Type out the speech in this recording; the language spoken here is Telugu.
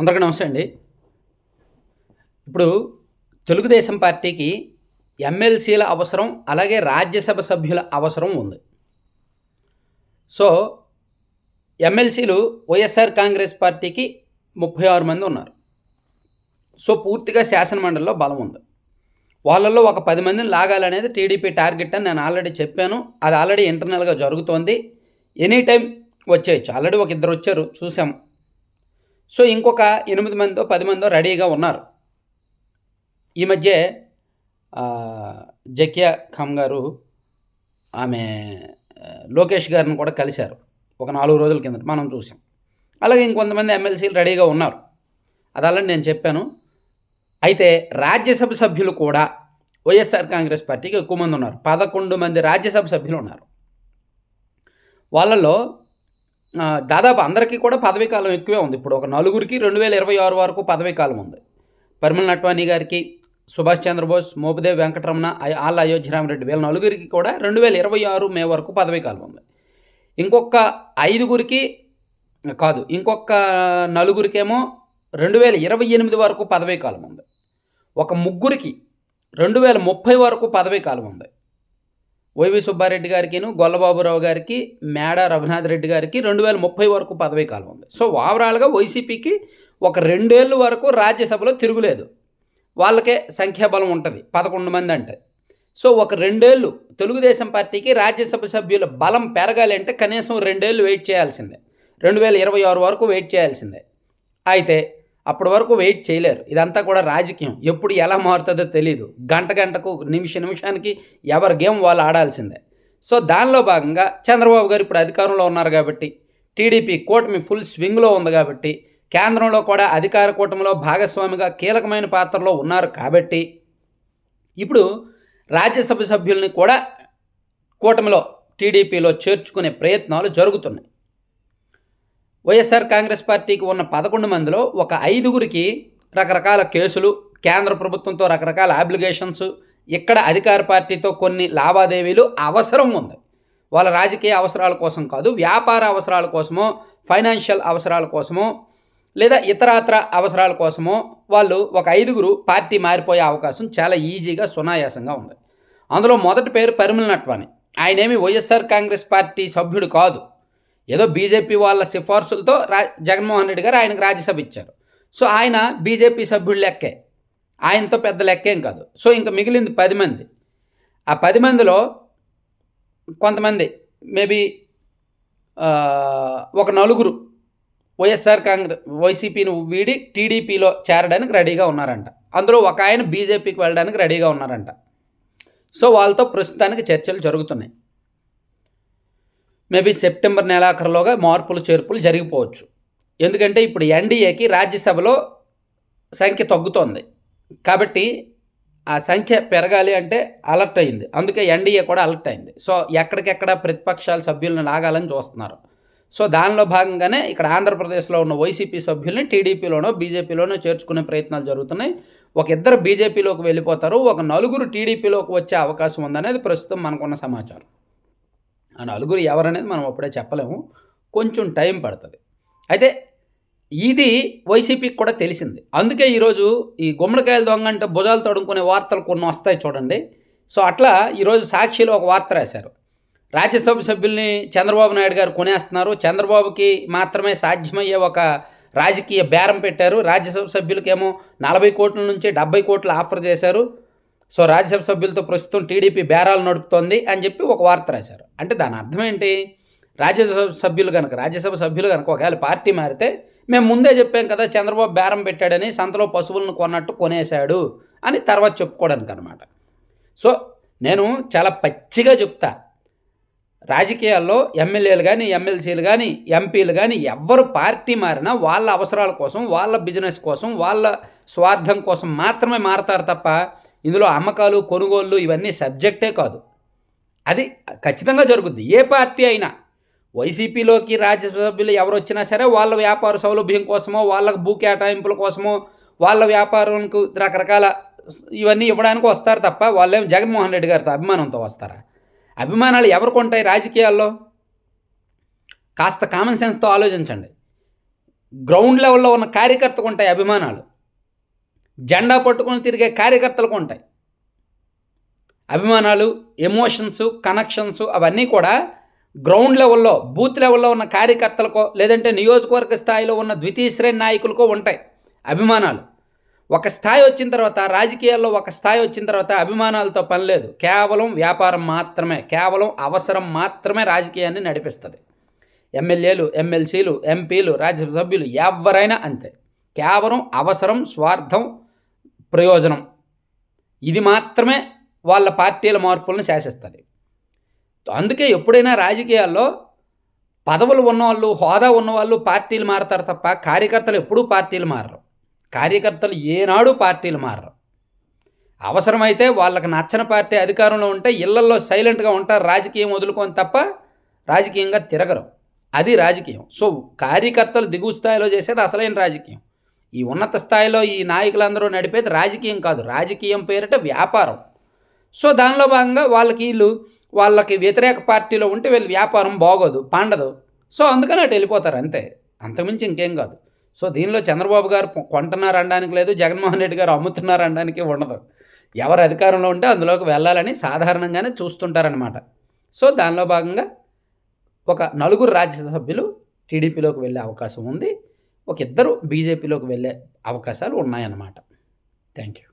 అందరికీ నమస్తే అండి. ఇప్పుడు తెలుగుదేశం పార్టీకి ఎమ్మెల్సీల అవసరం అలాగే రాజ్యసభ సభ్యుల అవసరం ఉంది. సో ఎమ్మెల్సీలు వైఎస్ఆర్ కాంగ్రెస్ పార్టీకి ముప్పై ఆరు మంది ఉన్నారు. సో పూర్తిగా శాసనమండలిలో బలం ఉంది. వాళ్ళల్లో ఒక పది మందిని లాగాలనేది టీడీపీ టార్గెట్ అని నేను ఆల్రెడీ చెప్పాను. అది ఆల్రెడీ ఇంటర్నల్గా జరుగుతోంది. ఎనీ టైం వచ్చేయచ్చు. ఆల్రెడీ ఒక ఇద్దరు వచ్చారు చూసాము సో ఇంకొక ఎనిమిది మందో పది మందో రెడీగా ఉన్నారు. ఈ మధ్య జకియా ఖామ్ గారు ఆమె లోకేష్ గారిని కూడా కలిశారు. ఒక నాలుగు రోజుల కింద మనం చూసాం. అలాగే ఇంకొంతమంది ఎమ్మెల్సీలు రెడీగా ఉన్నారు. అది నేను చెప్పాను. అయితే రాజ్యసభ సభ్యులు కూడా వైఎస్ఆర్ కాంగ్రెస్ పార్టీకి ఎక్కువ మంది ఉన్నారు. పదకొండు మంది రాజ్యసభ సభ్యులు ఉన్నారు. వాళ్ళలో దాదాపు అందరికీ కూడా పదవీ కాలం ఎక్కువే ఉంది. ఇప్పుడు ఒక నలుగురికి రెండు వేల ఇరవై ఆరు వరకు పదవీ కాలం ఉంది. పరిమళ నట్వానీ గారికి సుభాష్ చంద్రబోస్ మోపదేవ్ వెంకటరమణ అయ- ఆళ్ళ అయోధ్యరామరెడ్డి వీళ్ళ నలుగురికి కూడా రెండు వేల ఇరవై ఆరు మే వరకు పదవీ కాలం ఉంది. ఇంకొక ఐదుగురికి కాదు ఇంకొక నలుగురికేమో రెండు వేల ఇరవై ఎనిమిది వరకు పదవీ కాలం ఉంది. ఒక ముగ్గురికి రెండు వేల ముప్పై వరకు పదవీ కాలం ఉంది. వైవి సుబ్బారెడ్డి గారికిను గొల్లబాబురావు గారికి మేడ రఘునాథ్ రెడ్డి గారికి రెండు వేల ముప్పై వరకు పదవీ కాలం ఉంది. సో ఓవరాల్గా వైసీపీకి ఒక రెండేళ్ళు వరకు రాజ్యసభలో తిరుగులేదు. వాళ్ళకే సంఖ్యాబలం ఉంటుంది పదకొండు మంది అంటే. సో ఒక రెండేళ్ళు తెలుగుదేశం పార్టీకి రాజ్యసభ సభ్యుల బలం పెరగాలి అంటే కనీసం రెండేళ్ళు వెయిట్ చేయాల్సిందే. రెండు వేల ఇరవై ఆరు వరకు వెయిట్ చేయాల్సిందే. అయితే అప్పటి వరకు వెయిట్ చేయలేరు. ఇదంతా కూడా రాజకీయం. ఎప్పుడు ఎలా మారుతుందో తెలియదు గంట గంటకు నిమిష నిమిషానికి ఎవరి గేమ్ వాళ్ళు ఆడాల్సిందే. సో దానిలో భాగంగా చంద్రబాబు గారు ఇప్పుడు అధికారంలో ఉన్నారు కాబట్టి టీడీపీ కూటమి ఫుల్ స్వింగ్లో ఉంది కాబట్టి కేంద్రంలో కూడా అధికార కూటమిలో భాగస్వామిగా కీలకమైన పాత్రలో ఉన్నారు కాబట్టి ఇప్పుడు రాజ్యసభ సభ్యుల్ని కూడా కూటమిలో టీడీపీలో చేర్చుకునే ప్రయత్నాలు జరుగుతున్నాయి. వైఎస్ఆర్ కాంగ్రెస్ పార్టీకి ఉన్న పదకొండు మందిలో ఒక ఐదుగురికి రకరకాల కేసులు కేంద్ర ప్రభుత్వంతో రకరకాల అబ్లిగేషన్స్ ఇక్కడ అధికార పార్టీతో కొన్ని లావాదేవీలు అవసరం ఉంది. వాళ్ళ రాజకీయ అవసరాల కోసం కాదు వ్యాపార అవసరాల కోసమో ఫైనాన్షియల్ అవసరాల కోసమో లేదా ఇతరాత్ర అవసరాల కోసమో వాళ్ళు ఒక ఐదుగురు పార్టీ మారిపోయే అవకాశం చాలా ఈజీగా సునాయాసంగా ఉంది. అందులో మొదటి పేరు పరిమళ నట్వాని ఆయనేమి వైఎస్ఆర్ కాంగ్రెస్ పార్టీ సభ్యుడు కాదు. ఏదో బీజేపీ వాళ్ళ సిఫార్సులతో రా జగన్మోహన్ రెడ్డి గారు ఆయనకు రాజ్యసభ ఇచ్చారు. సో ఆయన బీజేపీ సభ్యుడు లెక్కే. ఆయనతో పెద్ద లెక్కేం కాదు. సో ఇంకా మిగిలింది పది మంది. ఆ పది మందిలో కొంతమంది మేబీ ఒక నలుగురు వైఎస్ఆర్ కాంగ్రెస్ వైసీపీని వీడి టీడీపీలో చేరడానికి రెడీగా ఉన్నారంట. అందులో ఒక ఆయన బీజేపీకి వెళ్ళడానికి రెడీగా ఉన్నారంట. సో వాళ్ళతో ప్రస్తుతానికి చర్చలు జరుగుతున్నాయి. మేబీ సెప్టెంబర్ నెలాఖరులోగా మార్పులు చేర్పులు జరిగిపోవచ్చు. ఎందుకంటే ఇప్పుడు ఎన్డీఏకి రాజ్యసభలో సంఖ్య తగ్గుతోంది. కాబట్టి ఆ సంఖ్య పెరగాలి అంటే అలర్ట్ అయింది. అందుకే ఎన్డీఏ కూడా అలర్ట్ అయింది. సో ఎక్కడికెక్కడ ప్రతిపక్షాల సభ్యులను లాగాలని చూస్తున్నారు. సో దానిలో భాగంగానే ఇక్కడ ఆంధ్రప్రదేశ్లో ఉన్న వైసీపీ సభ్యుల్ని టీడీపీలోనో బీజేపీలోనో చేర్చుకునే ప్రయత్నాలు జరుగుతున్నాయి. ఒక ఇద్దరు బీజేపీలోకి వెళ్ళిపోతారు. ఒక నలుగురు టీడీపీలోకి వచ్చే అవకాశం ఉందనేది ప్రస్తుతం మనకున్న సమాచారం. ఆ నలుగురు ఎవరనేది మనం అప్పుడే చెప్పలేము. కొంచెం టైం పడుతుంది. అయితే ఇది వైసీపీకి కూడా తెలిసింది. అందుకే ఈరోజు ఈ గుమ్మడికాయల దొంగ అంటే భుజాలు తడుముకునే వార్తలు కొన్ని వస్తాయి చూడండి. సో అట్లా ఈరోజు సాక్షిలో ఒక వార్త రాశారు. రాజ్యసభ సభ్యుల్ని చంద్రబాబు నాయుడు గారు కొనేస్తున్నారు. చంద్రబాబుకి మాత్రమే సాధ్యమయ్యే ఒక రాజకీయ బేరం పెట్టారు. రాజ్యసభ సభ్యులకేమో నలభై కోట్ల నుంచి డెబ్బై కోట్లు ఆఫర్ చేశారు. సో రాజ్యసభ సభ్యులతో ప్రస్తుతం టీడీపీ బేరాలు నడుపుతోంది అని చెప్పి ఒక వార్త రాశారు. అంటే దాని అర్థం ఏంటి? రాజ్యసభ సభ్యులు కనుక రాజ్యసభ సభ్యులు కనుక ఒకవేళ పార్టీ మారితే మేము ముందే చెప్పాం కదా చంద్రబాబు బేరం పెట్టాడని సంతలో పశువులను కొన్నట్టు కొనేశాడు అని తర్వాత చెప్పుకోవడానికి అనమాట సో నేను చాలా పచ్చిగా చెప్తా. రాజకీయాల్లో ఎమ్మెల్యేలు కానీ ఎమ్మెల్సీలు కానీ ఎంపీలు కానీ ఎవ్వరు పార్టీ మారినా వాళ్ళ అవసరాల కోసం వాళ్ళ బిజినెస్ కోసం వాళ్ళ స్వార్థం కోసం మాత్రమే మారతారు తప్ప ఇందులో అమ్మకాలు కొనుగోళ్ళు ఇవన్నీ సబ్జెక్టే కాదు. అది ఖచ్చితంగా జరుగుద్ది. ఏ పార్టీ అయినా వైసీపీలోకి రాజ్యసభ్యులు ఎవరు వచ్చినా సరే వాళ్ళ వ్యాపార సౌలభ్యం కోసమో వాళ్ళ భూ కేటాయింపుల కోసమో వాళ్ళ వ్యాపారంకు రకరకాల ఇవన్నీ ఇవ్వడానికి వస్తారు తప్ప వాళ్ళేం జగన్మోహన్ రెడ్డి గారితో అభిమానంతో వస్తారా? అభిమానాలు ఎవరికి ఉంటాయి రాజకీయాల్లో? కాస్త కామన్ సెన్స్తో ఆలోచించండి. గ్రౌండ్ లెవెల్లో ఉన్న కార్యకర్తకు ఉంటాయి అభిమానాలు. జెండా పట్టుకొని తిరిగే కార్యకర్తలకు ఉంటాయి. అభిమానాలు ఎమోషన్స్ కనెక్షన్స్ అవన్నీ కూడా గ్రౌండ్ లెవెల్లో బూత్ లెవెల్లో ఉన్న కార్యకర్తలకో లేదంటే నియోజకవర్గ స్థాయిలో ఉన్న ద్వితీయ శ్రేణి నాయకులకో ఉంటాయి అభిమానాలు. ఒక స్థాయి వచ్చిన తర్వాత రాజకీయాల్లో ఒక స్థాయి వచ్చిన తర్వాత అభిమానాలతో పని లేదు. కేవలం వ్యాపారం మాత్రమే కేవలం అవసరం మాత్రమే రాజకీయాన్ని నడిపిస్తుంది. ఎమ్మెల్యేలు ఎమ్మెల్సీలు ఎంపీలు రాజ్యసభ సభ్యులు ఎవరైనా అంతే. కేవలం అవసరం స్వార్థం ప్రయోజనం. ఇది మాత్రమే వాళ్ళ పార్టీల మార్పులను శాసిస్తుంది. అందుకే ఎప్పుడైనా రాజకీయాల్లో పదవులు ఉన్నవాళ్ళు హోదా ఉన్నవాళ్ళు పార్టీలు మారతారు తప్ప కార్యకర్తలు ఎప్పుడూ పార్టీలు మారరు. కార్యకర్తలు ఏనాడు పార్టీలు మారరు. అవసరమైతే వాళ్ళకి నచ్చని పార్టీ అధికారంలో ఉంటే ఇళ్ళల్లో సైలెంట్గా ఉంటారు రాజకీయం వదులుకొని తప్ప రాజకీయంగా తిరగరు. అది రాజకీయం. సో కార్యకర్తలు దిగువ స్థాయిలో చేసేది అసలైన రాజకీయం. ఈ ఉన్నత స్థాయిలో ఈ నాయకులందరూ నడిపేది రాజకీయం కాదు. రాజకీయం పేరిట వ్యాపారం. సో దానిలో భాగంగా వాళ్ళకి వీళ్ళు వాళ్ళకి వ్యతిరేక పార్టీలో ఉంటే వీళ్ళు వ్యాపారం బాగోదు పాండదు. సో అందుకని అటు వెళ్ళిపోతారు అంతే. అంతకుమించి ఇంకేం కాదు. సో దీనిలో చంద్రబాబు గారు కొంటున్నారు అనడానికి లేదు జగన్మోహన్ రెడ్డి గారు అమ్ముతున్నారు అనడానికి ఉండదు. ఎవరు అధికారంలో ఉంటే అందులోకి వెళ్ళాలని సాధారణంగానే చూస్తుంటారనమాట సో దానిలో భాగంగా ఒక నలుగురు రాజ్యసభ్యులు టీడీపీలోకి వెళ్ళే అవకాశం ఉంది. ఒక ఇద్దరు బీజేపీలోకి వెళ్ళే అవకాశాలు ఉన్నాయన్నమాట. Thank you